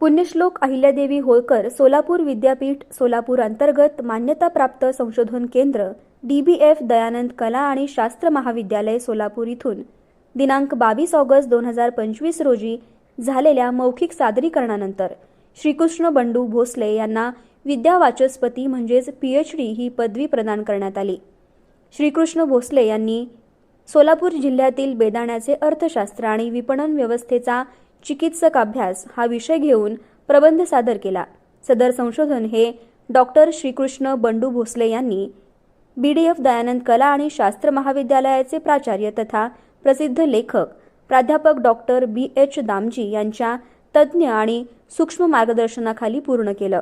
पुण्यश्लोक अहिल्यादेवी होळकर सोलापूर विद्यापीठ सोलापूर अंतर्गत मान्यताप्राप्त संशोधन केंद्र डीबीएफ दयानंद कला आणि शास्त्र महाविद्यालय सोलापूर इथून. दिनांक बावीस ऑगस्ट दोन हजार पंचवीस रोजी झालेल्या मौखिक सादरीकरणानंतर श्रीकृष्ण बंडू भोसले यांना विद्यावाचस्पती म्हणजेच पीएचडी ही पदवी प्रदान करण्यात आली. श्रीकृष्ण भोसले यांनी सोलापूर जिल्ह्यातील बेदाण्याचे अर्थशास्त्र आणि विपणन व्यवस्थेचा चिकित्सक अभ्यास हा विषय घेऊन प्रबंध सादर केला. सदर संशोधन हे डॉक्टर श्रीकृष्ण बंडू भोसले यांनी बीडीएफ दयानंद कला आणि शास्त्र महाविद्यालयाचे प्राचार्य तथा प्रसिद्ध लेखक प्राध्यापक डॉक्टर बी एच दामजी यांच्या तज्ज्ञ आणि सूक्ष्म मार्गदर्शनाखाली पूर्ण केलं.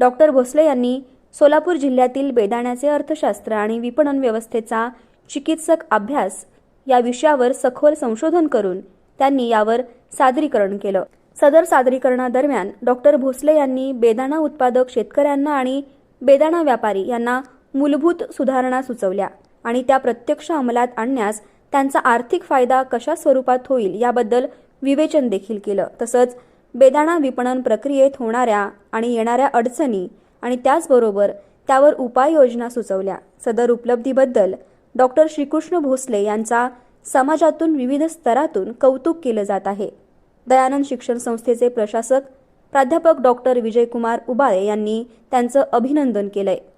डॉक्टर भोसले यांनी सोलापूर जिल्ह्यातील बेदाण्याचे अर्थशास्त्र आणि विपणन व्यवस्थेचा चिकित्सक अभ्यास या विषयावर सखोल संशोधन करून त्यांनी यावर सादरीकरण केलं. सदर सादरीकरणादरम्यान डॉक्टर भोसले यांनी बेदाणा उत्पादक शेतकऱ्यांना आणि बेदाणा व्यापारी यांना मूलभूत सुधारणा सुचवल्या आणि त्या प्रत्यक्ष अंमलात आणण्यास त्यांचा आर्थिक फायदा कशा स्वरूपात होईल याबद्दल विवेचन देखील केलं. तसंच बेदाणा विपणन प्रक्रियेत होणाऱ्या आणि येणाऱ्या अडचणी आणि त्याचबरोबर त्यावर उपाययोजना सुचवल्या. सदर उपलब्धीबद्दल डॉक्टर श्रीकृष्ण भोसले यांचा समाजातून विविध स्तरातून कौतुक केलं जात आहे. दयानंद शिक्षण संस्थेचे प्रशासक प्राध्यापक डॉक्टर विजयकुमार उबाळे यांनी त्यांचं अभिनंदन केलंय.